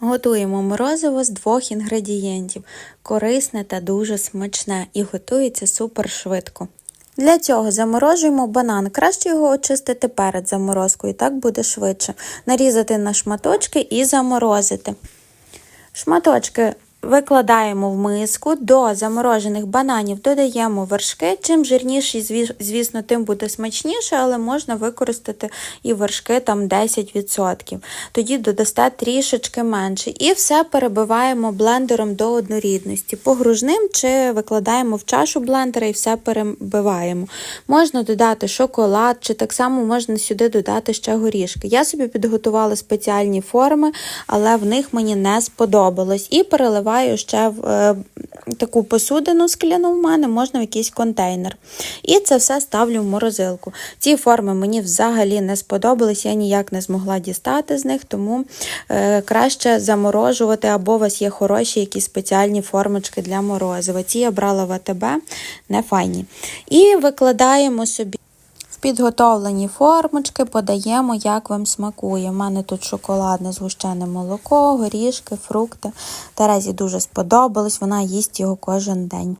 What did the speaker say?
Готуємо морозиво з двох інгредієнтів. Корисне та дуже смачне і готується супер швидко. Для цього заморожуємо банан. Краще його очистити перед заморозкою, так буде швидше. Нарізати на шматочки і заморозити. Шматочки викладаємо в миску, до заморожених бананів додаємо вершки. Чим жирніші, звісно, тим буде смачніше, але можна використати і вершки там 10%. Тоді додасте трішечки менше. І все перебиваємо блендером до однорідності. Погружним чи викладаємо в чашу блендера і все перебиваємо. Можна додати шоколад, чи так само можна сюди додати ще горішки. Я собі підготувала спеціальні форми, але в них мені не сподобалось. І переливаю ще в е, таку посудину скляну в мене, можна в якийсь контейнер. І це все ставлю в морозилку. Ці форми мені взагалі не сподобались, я ніяк не змогла дістати з них, тому е, краще заморожувати, або у вас є хороші якісь спеціальні формочки для морозива. Ці я брала в АТБ, не файні. І викладаємо собі. Підготовлені формочки подаємо, як вам смакує. У мене тут шоколадне згущене молоко, горішки, фрукти. Терезі дуже сподобалось, вона їсть його кожен день.